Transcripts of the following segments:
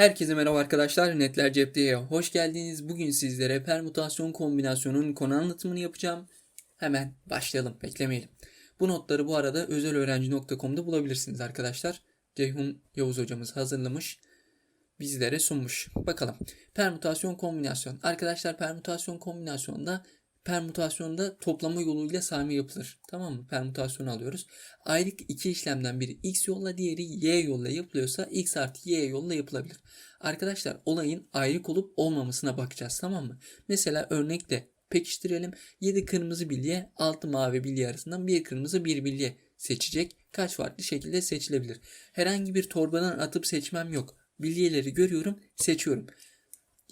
Herkese merhaba arkadaşlar. Netler Cepte'ye hoş geldiniz. Bugün sizlere permütasyon kombinasyonun konu anlatımını yapacağım. Hemen başlayalım. Beklemeyelim. Bu notları bu arada özelöğrenci.com'da bulabilirsiniz arkadaşlar. Ceyhun Yavuz hocamız hazırlamış. Bizlere sunmuş. Bakalım. Permütasyon kombinasyon. Arkadaşlar permütasyon kombinasyonda permütasyonda toplama yoluyla sayma yapılır. Tamam mı? Permütasyonu alıyoruz. Ayrık iki işlemden biri x yolla diğeri y yolla yapılıyorsa x artı y yolla yapılabilir. Arkadaşlar olayın ayrık olup olmamasına bakacağız tamam mı? Mesela örnekte pekiştirelim. 7 kırmızı bilye 6 mavi bilye arasından bir kırmızı bir bilye seçecek. Kaç farklı şekilde seçilebilir? Herhangi bir torbadan atıp seçmem yok. Bilyeleri görüyorum seçiyorum.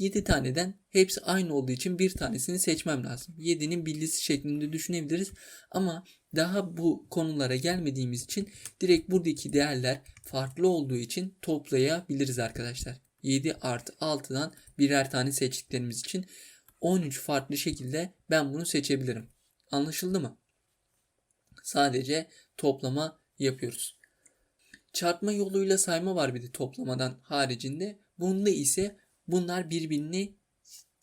7 taneden hepsi aynı olduğu için bir tanesini seçmem lazım. 7'nin billisi şeklinde düşünebiliriz. Ama daha bu konulara gelmediğimiz için direkt buradaki değerler farklı olduğu için toplayabiliriz arkadaşlar. 7 artı 6'dan birer tane seçtiklerimiz için 13 farklı şekilde ben bunu seçebilirim. Anlaşıldı mı? Sadece toplama yapıyoruz. Çarpma yoluyla sayma var bir de toplamadan haricinde. Bunda ise bunlar birbirini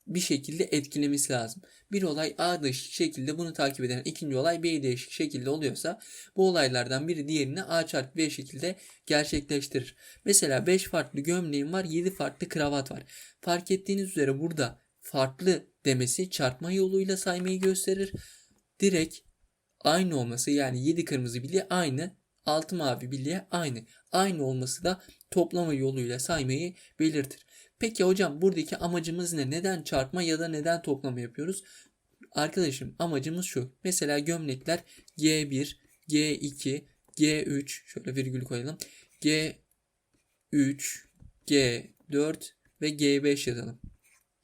bir şekilde etkilemesi lazım. Bir olay A değişik şekilde bunu takip eden ikinci olay B değişik şekilde oluyorsa bu olaylardan biri diğerini A çarpı B şekilde gerçekleştirir. Mesela 5 farklı gömleğim var 7 farklı kravat var. Fark ettiğiniz üzere burada farklı demesi çarpma yoluyla saymayı gösterir. Direkt aynı olması yani 7 kırmızı bilye aynı 6 mavi bilye aynı. Aynı olması da toplama yoluyla saymayı belirtir. Peki hocam buradaki amacımız ne? Neden çarpma ya da neden toplama yapıyoruz? Arkadaşım amacımız şu. Mesela gömlekler G1, G2, G3 şöyle virgül koyalım. G3, G4 ve G5 yazalım.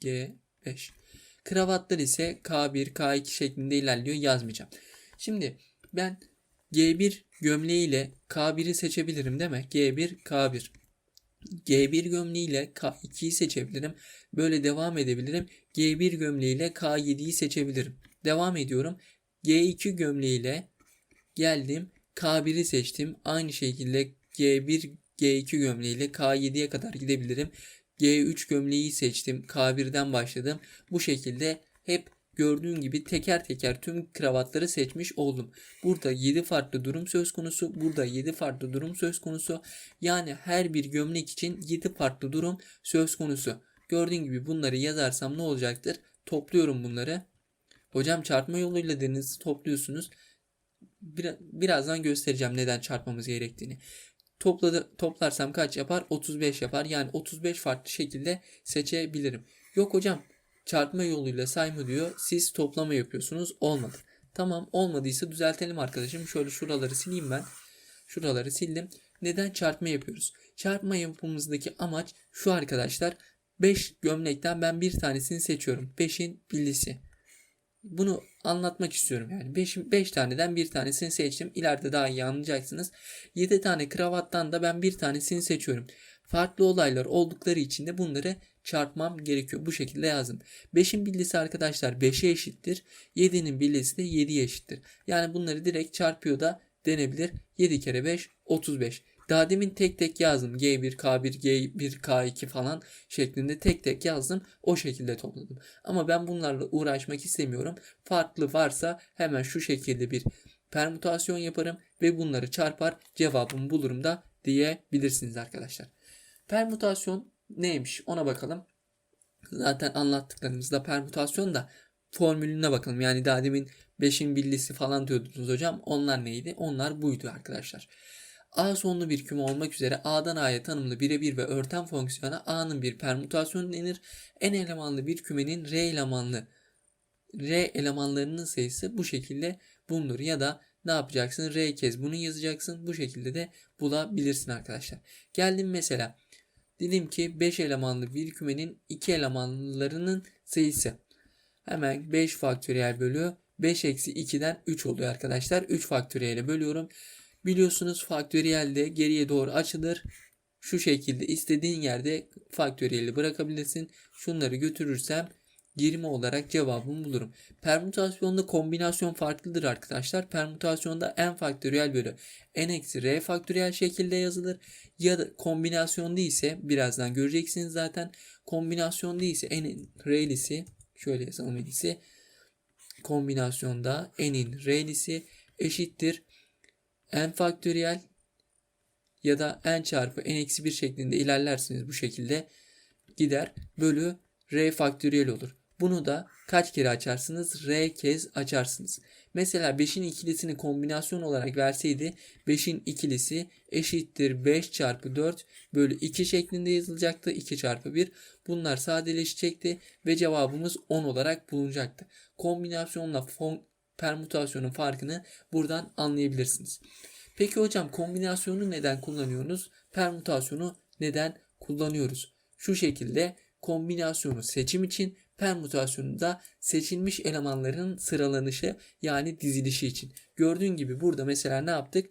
G5. Kravatlar ise K1, K2 şeklinde ilerliyor yazmayacağım. Şimdi ben G1 gömleğiyle K1'i seçebilirim değil mi? G1, K1. G1 gömleğiyle K2'yi seçebilirim. Böyle devam edebilirim. G1 gömleğiyle K7'yi seçebilirim. Devam ediyorum. G2 gömleğiyle geldim. K1'i seçtim. Aynı şekilde G1 G2 gömleğiyle K7'ye kadar gidebilirim. G3 gömleği seçtim. K1'den başladım. Bu şekilde hep gördüğün gibi teker teker tüm kravatları seçmiş oldum. Burada 7 farklı durum söz konusu. Burada 7 farklı durum söz konusu. Yani her bir gömlek için 7 farklı durum söz konusu. Gördüğün gibi bunları yazarsam ne olacaktır? Topluyorum bunları. Hocam çarpma yoluyla denizi topluyorsunuz. Bir, birazdan göstereceğim neden çarpmamız gerektiğini. Topladı, toplarsam kaç yapar? 35 yapar. Yani 35 farklı şekilde seçebilirim. Yok hocam çarpma yoluyla sayma diyor. Siz toplama yapıyorsunuz. Olmadı. Tamam olmadıysa düzeltelim arkadaşım. Şöyle şuraları sileyim ben. Şuraları sildim. Neden çarpma yapıyoruz? Çarpma yapımızdaki amaç şu arkadaşlar. 5 gömlekten ben bir tanesini seçiyorum. 5'in billisi. Bunu anlatmak istiyorum yani. 5 5 taneden bir tanesini seçtim. İleride daha iyi anlayacaksınız. 7 tane kravattan da ben bir tanesini seçiyorum. Farklı olaylar oldukları için de bunları çarpmam gerekiyor. Bu şekilde yazdım. 5'in billisi arkadaşlar 5'e eşittir. 7'nin billisi de 7'ye eşittir. Yani bunları direkt çarpıyor da denebilir. 7 kere 5 35. Daha demin tek tek yazdım. G1, K1, G1, K2 falan şeklinde tek tek yazdım. O şekilde topladım. Ama ben bunlarla uğraşmak istemiyorum. Farklı varsa hemen şu şekilde bir permütasyon yaparım ve bunları çarpar cevabımı bulurum da diyebilirsiniz arkadaşlar. Permütasyon neymiş ona bakalım. Zaten anlattıklarımızda permütasyon da formülüne bakalım. Yani daha demin 5'in billisi falan diyordunuz hocam. Onlar neydi? Onlar buydu arkadaşlar. A sonlu bir küme olmak üzere A'dan A'ya tanımlı birebir ve örten fonksiyona A'nın bir permütasyonu denir. N elemanlı bir kümenin R elemanlı R elemanlarının sayısı bu şekilde bulunur. Ya da ne yapacaksın? R kez bunu yazacaksın. Bu şekilde de bulabilirsin arkadaşlar. Geldim mesela. Dedim ki 5 elemanlı bir kümenin 2 elemanlarının sayısı. Hemen 5 faktöriyel bölü 5 eksi 2'den 3 oluyor arkadaşlar. 3 faktöriyele bölüyorum. Biliyorsunuz faktöriyel de geriye doğru açılır. Şu şekilde istediğin yerde faktöriyeli bırakabilirsin. Şunları götürürsem 20 olarak cevabımı bulurum. Permütasyonda kombinasyon farklıdır arkadaşlar. Permütasyonda n faktöriyel bölü n eksi r faktöriyel şekilde yazılır. Ya da kombinasyonda ise birazdan göreceksiniz zaten. Kombinasyonda ise n'in r'lisi şöyle yazalım en iyisi. Kombinasyonda n'in r'lisi eşittir n faktöriyel ya da n çarpı n eksi 1 şeklinde ilerlersiniz bu şekilde gider bölü r faktöriyel olur. Bunu da kaç kere açarsınız? R kez açarsınız. Mesela 5'in ikilisini kombinasyon olarak verseydi 5'in ikilisi eşittir 5 çarpı 4 bölü 2 şeklinde yazılacaktı. 2 çarpı 1. Bunlar sadeleşecekti ve cevabımız 10 olarak bulunacaktı. Kombinasyonla fon, permütasyonun farkını buradan anlayabilirsiniz. Peki hocam kombinasyonu neden kullanıyoruz? Permütasyonu neden kullanıyoruz? Şu şekilde kombinasyonu seçim için permütasyonu da seçilmiş elemanların sıralanışı yani dizilişi için. Gördüğün gibi burada mesela ne yaptık?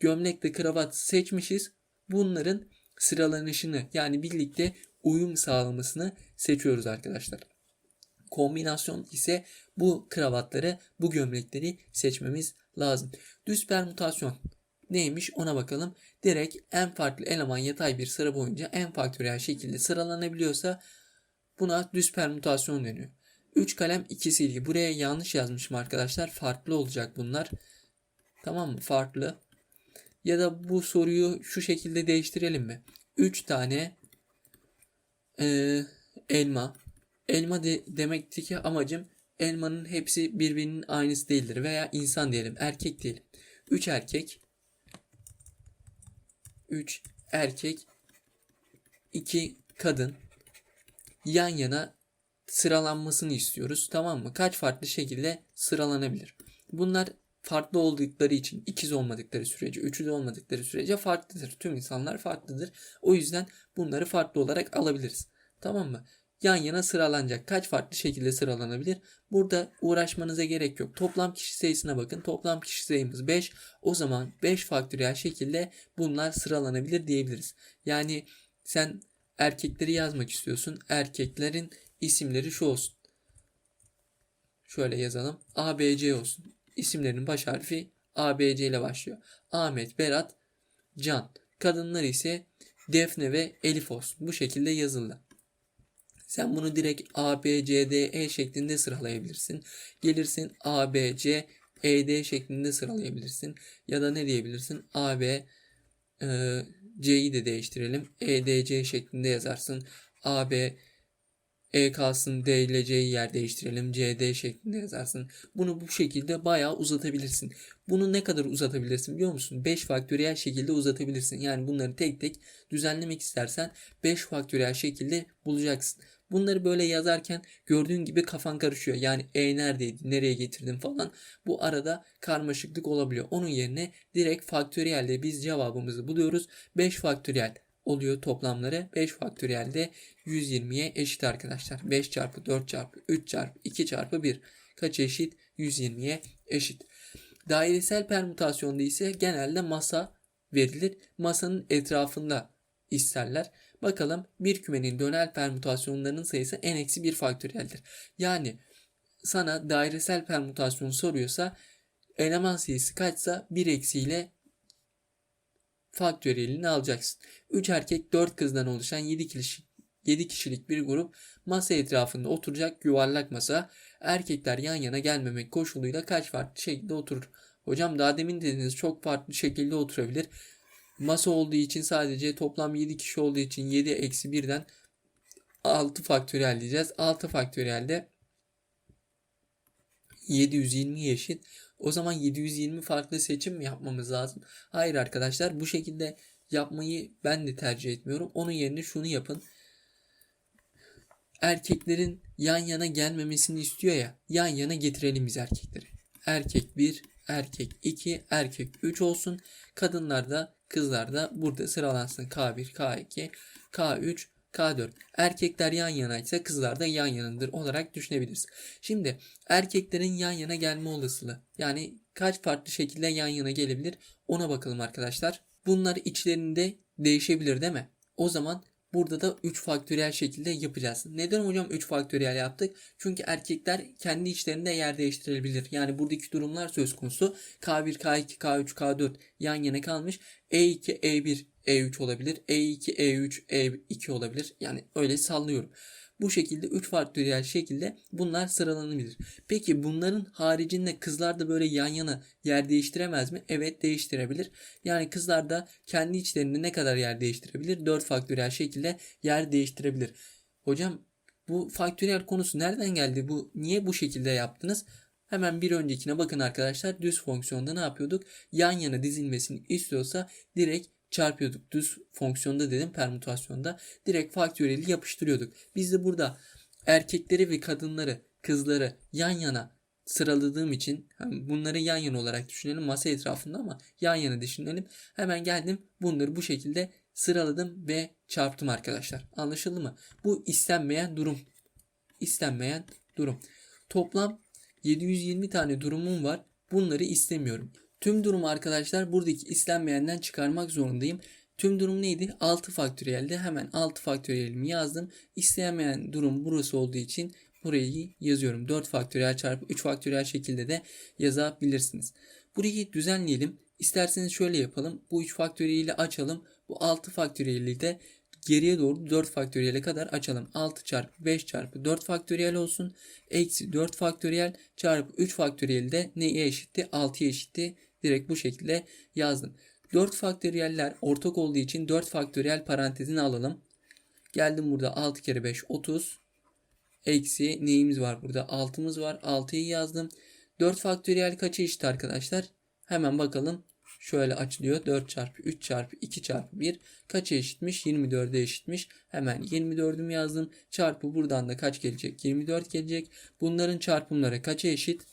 Gömlekle kravat seçmişiz. Bunların sıralanışını yani birlikte uyum sağlamasını seçiyoruz arkadaşlar. Kombinasyon ise bu kravatları, bu gömlekleri seçmemiz lazım. Düz permütasyon neymiş ona bakalım. Direkt en farklı eleman yatay bir sıra boyunca en faktöriyel şekilde sıralanabiliyorsa buna düz permütasyon deniyor. 3 kalem 2 silgi. Buraya yanlış yazmışım arkadaşlar. Farklı olacak bunlar. Tamam mı? Farklı. Ya da bu soruyu şu şekilde değiştirelim mi? 3 tane e, elma. Elma de, demekteki amacım elmanın hepsi birbirinin aynısı değildir. Veya insan diyelim. Erkek diyelim. 3 erkek 3 erkek 2 kadın yan yana sıralanmasını istiyoruz. Tamam mı? Kaç farklı şekilde sıralanabilir? Bunlar farklı oldukları için ikiz olmadıkları sürece, üçüz olmadıkları sürece farklıdır. Tüm insanlar farklıdır. O yüzden bunları farklı olarak alabiliriz. Tamam mı? Yan yana sıralanacak. Kaç farklı şekilde sıralanabilir? Burada uğraşmanıza gerek yok. Toplam kişi sayısına bakın. Toplam kişi sayımız 5. O zaman 5 faktöriyel şekilde bunlar sıralanabilir diyebiliriz. Yani sen erkekleri yazmak istiyorsun. Erkeklerin isimleri şu olsun. Şöyle yazalım. ABC olsun. İsimlerin baş harfi ABC ile başlıyor. Ahmet, Berat, Can. Kadınlar ise Defne ve Elif olsun. Bu şekilde yazıldı. Sen bunu direkt A, B, C, D, E şeklinde sıralayabilirsin. Gelirsin A, B, C, E, D şeklinde sıralayabilirsin. Ya da ne diyebilirsin? A, B, e, C'yi de değiştirelim. E, D, C şeklinde yazarsın. A, B, E kalsın D ile C'yi yer değiştirelim. C, D şeklinde yazarsın. Bunu bu şekilde bayağı uzatabilirsin. Bunu ne kadar uzatabilirsin biliyor musun? 5 faktöriyel şekilde uzatabilirsin. Yani bunları tek tek düzenlemek istersen 5 faktöriyel şekilde bulacaksın. Bunları böyle yazarken gördüğün gibi kafan karışıyor. Yani E neredeydi, nereye getirdim falan. Bu arada karmaşıklık olabiliyor. Onun yerine direkt faktöriyelde biz cevabımızı buluyoruz. 5 faktöriyel oluyor toplamları. 5 faktöriyel de 120'ye eşit arkadaşlar. 5 çarpı 4 çarpı 3 çarpı 2 çarpı 1 kaç eşit? 120'ye eşit. Dairesel permütasyonda ise genelde masa verilir. Masanın etrafında isterler. Bakalım bir kümenin dönel permütasyonlarının sayısı n-1 faktöriyeldir. Yani sana dairesel permütasyon soruyorsa eleman sayısı kaçsa 1 eksiyle faktöriyelini alacaksın. 3 erkek 4 kızdan oluşan 7 kişilik, 7 kişilik bir grup masa etrafında oturacak yuvarlak masa. Erkekler yan yana gelmemek koşuluyla kaç farklı şekilde oturur? Hocam daha demin dediniz çok farklı şekilde oturabilir. Masa olduğu için sadece toplam 7 kişi olduğu için 7 eksi 1'den 6 faktöriyel diyeceğiz. 6 faktöriyel de 720 eşit. O zaman 720 farklı seçim mi yapmamız lazım? Hayır arkadaşlar bu şekilde yapmayı ben de tercih etmiyorum. Onun yerine şunu yapın. Erkeklerin yan yana gelmemesini istiyor ya. Yan yana getirelim biz erkekleri. Erkek 1, erkek 2, erkek 3 olsun. Kadınlar da kızlar da burada sıralansın. K1, K2, K3, K4. Erkekler yan yanaysa kızlar da yan yanındır olarak düşünebiliriz. Şimdi erkeklerin yan yana gelme olasılığı yani kaç farklı şekilde yan yana gelebilir ona bakalım arkadaşlar. Bunlar içlerinde değişebilir değil mi? O zaman Burada da 3 faktöriyel şekilde yapacağız. Neden hocam 3 faktöriyel yaptık? Çünkü erkekler kendi içlerinde yer değiştirebilir. Yani buradaki durumlar söz konusu. K1, K2, K3, K4 yan yana kalmış. E2, E1, E3 olabilir. E2, E3, E2 olabilir. Yani öyle sallıyorum. Bu şekilde 3 faktöriyel şekilde bunlar sıralanabilir. Peki bunların haricinde kızlar da böyle yan yana yer değiştiremez mi? Evet değiştirebilir. Yani kızlar da kendi içlerinde ne kadar yer değiştirebilir? 4 faktöriyel şekilde yer değiştirebilir. Hocam bu faktöriyel konusu nereden geldi? Bu niye bu şekilde yaptınız? Hemen bir öncekine bakın arkadaşlar. Düz fonksiyonda ne yapıyorduk? Yan yana dizilmesini istiyorsa direkt çarpıyorduk. Düz fonksiyonda dedim permütasyonda direkt faktöriyeli yapıştırıyorduk. Biz de burada erkekleri ve kadınları, kızları yan yana sıraladığım için bunları yan yana olarak düşünelim masa etrafında ama yan yana düşünelim. Hemen geldim bunları bu şekilde sıraladım ve çarptım arkadaşlar. Anlaşıldı mı? Bu istenmeyen durum. İstenmeyen durum. Toplam 720 tane durumum var. Bunları istemiyorum. Tüm durumu arkadaşlar buradaki istenmeyenden çıkarmak zorundayım. Tüm durum neydi? 6 faktöriyelde hemen 6 faktöriyelimi yazdım. İstemeyen durum burası olduğu için burayı yazıyorum. 4 faktöriyel çarpı 3 faktöriyel şekilde de yazabilirsiniz. Burayı düzenleyelim. İsterseniz şöyle yapalım. Bu 3 faktöriyeli açalım. Bu 6 faktöriyeli de geriye doğru 4 faktöriyele kadar açalım. 6 çarpı 5 çarpı 4 faktöriyel olsun. Eksi 4 faktöriyel çarpı 3 faktöriyel de neye eşitti? 6'ya eşitti. Direkt bu şekilde yazdım. 4 faktöriyeller ortak olduğu için 4 faktöriyel parantezini alalım. Geldim burada 6 kere 5 30. Eksi neyimiz var burada? 6'mız var. 6'yı yazdım. 4 faktöriyel kaça eşit arkadaşlar? Hemen bakalım. Şöyle açılıyor. 4 çarpı 3 çarpı 2 çarpı 1 kaça eşitmiş? 24'e eşitmiş. Hemen 24'ümü yazdım. Çarpı buradan da kaç gelecek? 24 gelecek. Bunların çarpımları kaça eşit?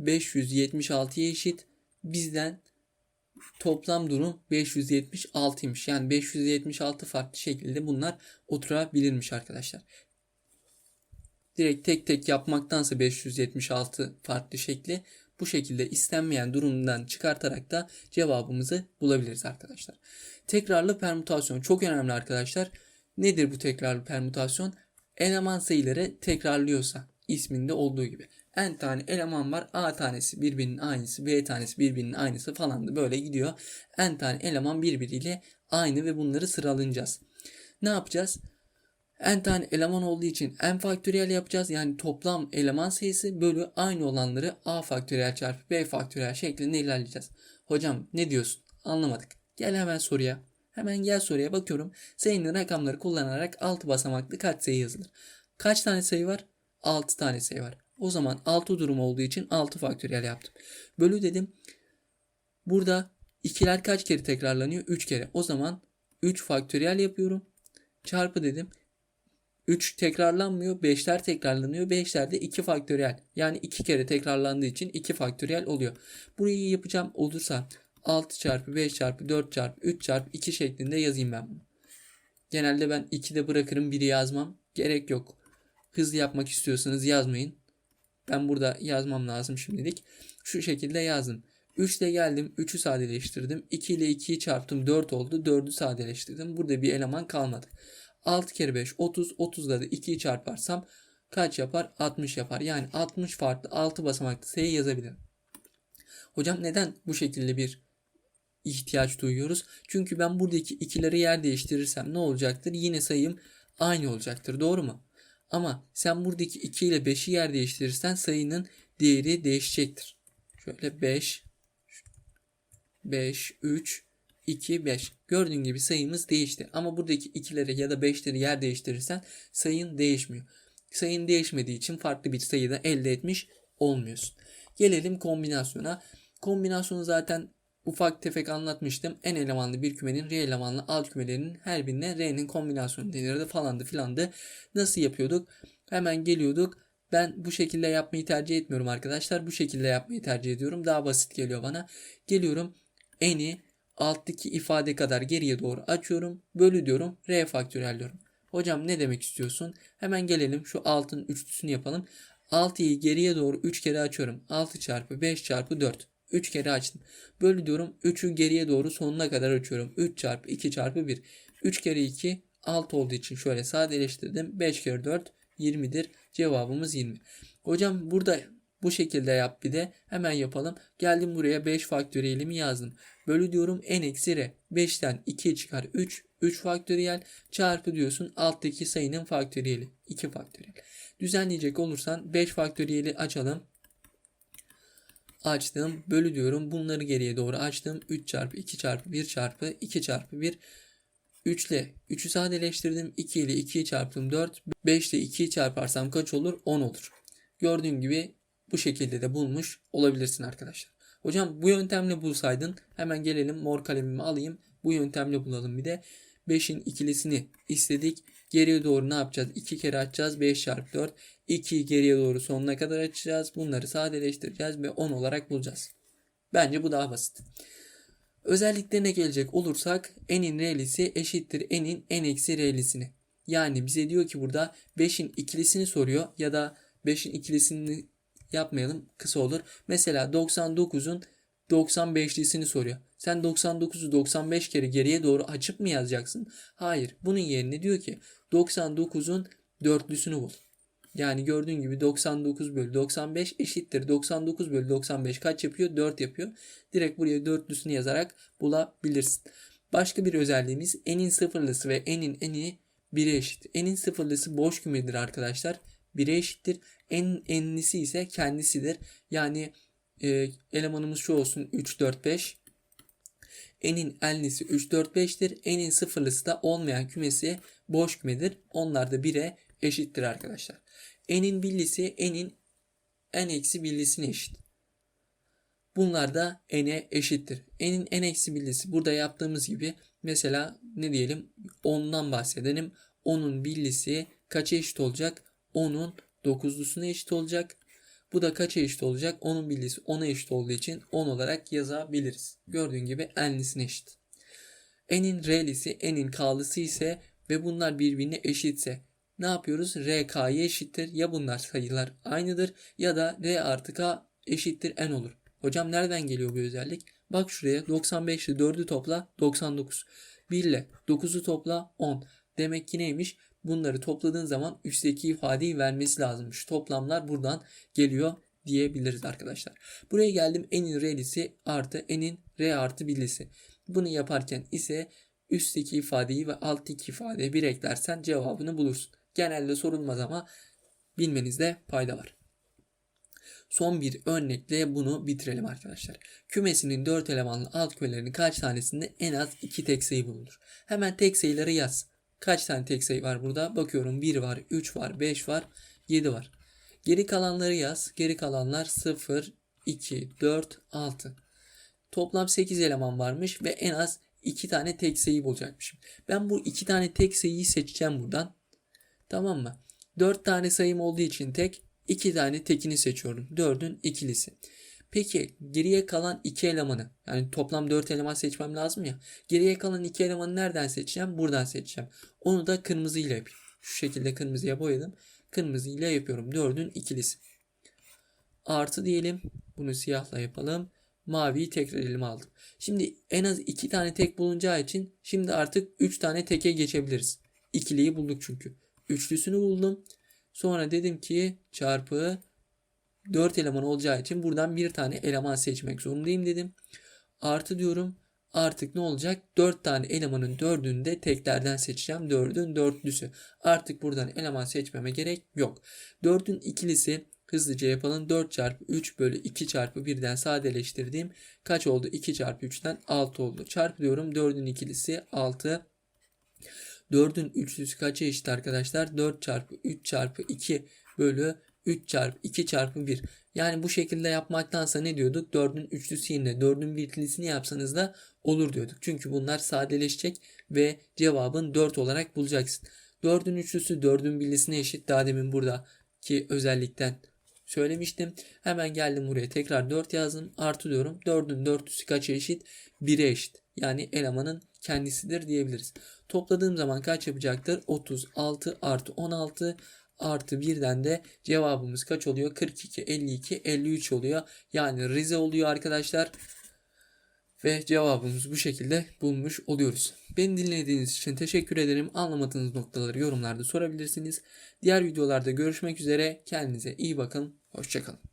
576'ya eşit. Bizden toplam durum 576'ymış. Yani 576 farklı şekilde bunlar oturabilirmiş arkadaşlar. Direkt tek tek yapmaktansa 576 farklı şekli bu şekilde istenmeyen durumdan çıkartarak da cevabımızı bulabiliriz arkadaşlar. Tekrarlı permütasyon çok önemli arkadaşlar. Nedir bu tekrarlı permütasyon? Eleman sayıları tekrarlıyorsa isminde olduğu gibi n tane eleman var. A tanesi birbirinin aynısı, B tanesi birbirinin aynısı falan da böyle gidiyor. N tane eleman birbiriyle aynı ve bunları sıralayacağız. Ne yapacağız? N tane eleman olduğu için n faktöriyel yapacağız. Yani toplam eleman sayısı bölü aynı olanları a faktöriyel çarpı b faktöriyel şeklinde ilerleyeceğiz. Hocam ne diyorsun? Anlamadık. Gel hemen soruya. Hemen gel soruya bakıyorum. Sayının rakamları kullanarak 6 basamaklı kaç sayı yazılır? Kaç tane sayı var? 6 tane sayı var. O zaman 6 durum olduğu için 6 faktöriyel yaptım. Bölü dedim. Burada ikiler kaç kere tekrarlanıyor? 3 kere. O zaman 3 faktöriyel yapıyorum. Çarpı dedim. 3 tekrarlanmıyor. 5'ler tekrarlanıyor. 5'ler de 2 faktöriyel. Yani 2 kere tekrarlandığı için 2 faktöriyel oluyor. Burayı yapacağım olursa 6 çarpı 5 çarpı 4 çarpı 3 çarpı 2 şeklinde yazayım ben. Genelde ben 2'de bırakırım 1'i yazmam. Gerek yok. Hızlı yapmak istiyorsanız yazmayın. Ben burada yazmam lazım şimdilik. Şu şekilde yazdım. 3 ile geldim. 3'ü sadeleştirdim. 2 ile 2'yi çarptım. 4 oldu. 4'ü sadeleştirdim. Burada bir eleman kalmadı. 6 kere 5 30. 30'da da 2'yi çarparsam kaç yapar? 60 yapar. Yani 60 farklı 6 basamaklı sayı yazabilirim. Hocam neden bu şekilde bir ihtiyaç duyuyoruz? Çünkü ben buradaki ikileri yer değiştirirsem ne olacaktır? Yine sayım aynı olacaktır. Doğru mu? Ama sen buradaki 2 ile 5'i yer değiştirirsen sayının değeri değişecektir. Şöyle 5 5 3 2 5. Gördüğün gibi sayımız değişti. Ama buradaki 2'leri ya da 5'leri yer değiştirirsen sayın değişmiyor. Sayın değişmediği için farklı bir sayıda elde etmiş olmuyorsun. Gelelim kombinasyona. Kombinasyonu zaten ufak tefek anlatmıştım. En elemanlı bir kümenin R elemanlı alt kümelerinin her birine R'nin kombinasyonu denirdi falandı filandı. Nasıl yapıyorduk? Hemen geliyorduk. Ben bu şekilde yapmayı tercih etmiyorum arkadaşlar. Bu şekilde yapmayı tercih ediyorum. Daha basit geliyor bana. Geliyorum. N'i alttaki ifade kadar geriye doğru açıyorum. Bölü diyorum. R faktöriyel diyorum. Hocam ne demek istiyorsun? Hemen gelelim şu altın üçlüsünü yapalım. 6'yı geriye doğru 3 kere açıyorum. 6 çarpı 5 çarpı 4. 3 kere açtım. Bölü diyorum 3'ü geriye doğru sonuna kadar açıyorum. 3 çarpı 2 çarpı 1. 3 kere 2 6 olduğu için şöyle sadeleştirdim. 5 kere 4 20'dir. Cevabımız 20. Hocam burada bu şekilde yap bir de hemen yapalım. Geldim buraya 5 faktöriyelimi yazdım. Bölü diyorum n eksi r. 5'ten 2 çıkar 3. 3 faktöriyel çarpı diyorsun alttaki sayının faktöriyeli. 2 faktöriyel. Düzenleyecek olursan 5 faktöriyeli açalım. Açtım. Bölü diyorum. Bunları geriye doğru açtım. 3 çarpı 2 çarpı 1 çarpı 2 çarpı 1 3 ile 3'ü sadeleştirdim. 2 ile 2'yi çarptım 4. 5 ile 2'yi çarparsam kaç olur? 10 olur. Gördüğün gibi bu şekilde de bulmuş olabilirsin arkadaşlar. Hocam bu yöntemle bulsaydın hemen gelelim mor kalemimi alayım. Bu yöntemle bulalım bir de. 5'in ikilisini istedik. Geriye doğru ne yapacağız? 2 kere açacağız. 5 çarpı 4. 2'yi geriye doğru sonuna kadar açacağız. Bunları sadeleştireceğiz ve 10 olarak bulacağız. Bence bu daha basit. Özelliklerine gelecek olursak n'in re'lisi eşittir n'in n eksi re'lisini. Yani bize diyor ki burada 5'in ikilisini soruyor ya da 5'in ikilisini yapmayalım kısa olur. Mesela 99'un 95'lisini soruyor. Sen 99'u 95 kere geriye doğru açıp mı yazacaksın? Hayır. Bunun yerine diyor ki 99'un dörtlüsünü bul. Yani gördüğün gibi 99 bölü 95 eşittir. 99 bölü 95 kaç yapıyor? 4 yapıyor. Direkt buraya dörtlüsünü yazarak bulabilirsin. Başka bir özelliğimiz n'in sıfırlısı ve n'in eni 1'e eşit. N'in sıfırlısı boş kümedir arkadaşlar. 1'e eşittir. En enlisi ise kendisidir. Yani e, elemanımız şu olsun 3 4 5. N'in enlisi 3 4 5'tir. N'in sıfırlısı da olmayan kümesi boş kümedir. Onlar da 1'e eşittir arkadaşlar. N'in billisi N'in n eksi billisine eşit. Bunlar da n'e eşittir. N'in n eksi billisi burada yaptığımız gibi mesela ne diyelim 10'dan bahsedelim. 10'un billisi kaça eşit olacak? 10'un 9'lusuna eşit olacak. Bu da kaça eşit olacak? 10'un billisi 10'a eşit olduğu için 10 olarak yazabiliriz. Gördüğün gibi n'lisine eşit. N'in r'lisi n'in k'lısı ise ve bunlar birbirine eşitse ne yapıyoruz? R eşittir. Ya bunlar sayılar aynıdır ya da R artı K eşittir N olur. Hocam nereden geliyor bu özellik? Bak şuraya 95 ile 4'ü topla 99. 1 ile 9'u topla 10. Demek ki neymiş? Bunları topladığın zaman üstteki ifadeyi vermesi lazımmış. Toplamlar buradan geliyor diyebiliriz arkadaşlar. Buraya geldim n'in r'lisi artı n'in r artı birlisi. Bunu yaparken ise üstteki ifadeyi ve alttaki ifadeyi bir eklersen cevabını bulursun. Genelde sorulmaz ama bilmenizde fayda var. Son bir örnekle bunu bitirelim arkadaşlar. Kümesinin 4 elemanlı alt kümelerinin kaç tanesinde en az 2 tek sayı bulunur? Hemen tek sayıları yaz. Kaç tane tek sayı var burada? Bakıyorum 1 var, 3 var, 5 var, 7 var. Geri kalanları yaz. Geri kalanlar 0, 2, 4, 6. Toplam 8 eleman varmış ve en az 2 tane tek sayı bulacakmışım. Ben bu 2 tane tek sayıyı seçeceğim buradan. Tamam mı? 4 tane sayım olduğu için tek 2 tane tekini seçiyorum. 4'ün ikilisi. Peki geriye kalan 2 elemanı yani toplam 4 eleman seçmem lazım ya. Geriye kalan 2 elemanı nereden seçeceğim? Buradan seçeceğim. Onu da kırmızıyla yapayım. Şu şekilde kırmızıya boyadım. Kırmızıyla yapıyorum. 4'ün ikilisi. Artı diyelim. Bunu siyahla yapalım. Maviyi tekrar elime aldım. Şimdi en az 2 tane tek bulunacağı için şimdi artık 3 tane teke geçebiliriz. İkiliyi bulduk çünkü. Üçlüsünü buldum. Sonra dedim ki çarpı 4 eleman olacağı için buradan bir tane eleman seçmek zorundayım dedim. Artı diyorum. Artık ne olacak? 4 tane elemanın 4'ünü de teklerden seçeceğim. 4'ün dörtlüsü. Artık buradan eleman seçmeme gerek yok. 4'ün ikilisi hızlıca yapalım. 4 çarpı 3 bölü 2 çarpı 1'den sadeleştirdiğim kaç oldu? 2 çarpı 3'ten 6 oldu. Çarpıyorum. 4'ün ikilisi 6. 4'ün üçlüsü kaça eşit arkadaşlar? 4 çarpı 3 çarpı 2 bölü 3 çarpı 2 çarpı 1. Yani bu şekilde yapmaktansa ne diyorduk? 4'ün üçlüsü yerine 4'ün birlisini yapsanız da olur diyorduk. Çünkü bunlar sadeleşecek ve cevabın 4 olarak bulacaksın. 4'ün üçlüsü 4'ün birlisine eşit. Daha demin buradaki özellikten söylemiştim. Hemen geldim buraya tekrar 4 yazdım. Artı diyorum. 4'ün dörtlüsü kaça eşit? 1'e eşit. Yani elemanın kendisidir diyebiliriz. Topladığım zaman kaç yapacaktır? 36 artı 16 Artı birden de cevabımız kaç oluyor? 42, 52, 53 oluyor. Yani Rize oluyor arkadaşlar. Ve cevabımızı bu şekilde bulmuş oluyoruz. Beni dinlediğiniz için teşekkür ederim. Anlamadığınız noktaları yorumlarda sorabilirsiniz. Diğer videolarda görüşmek üzere. Kendinize iyi bakın. Hoşçakalın.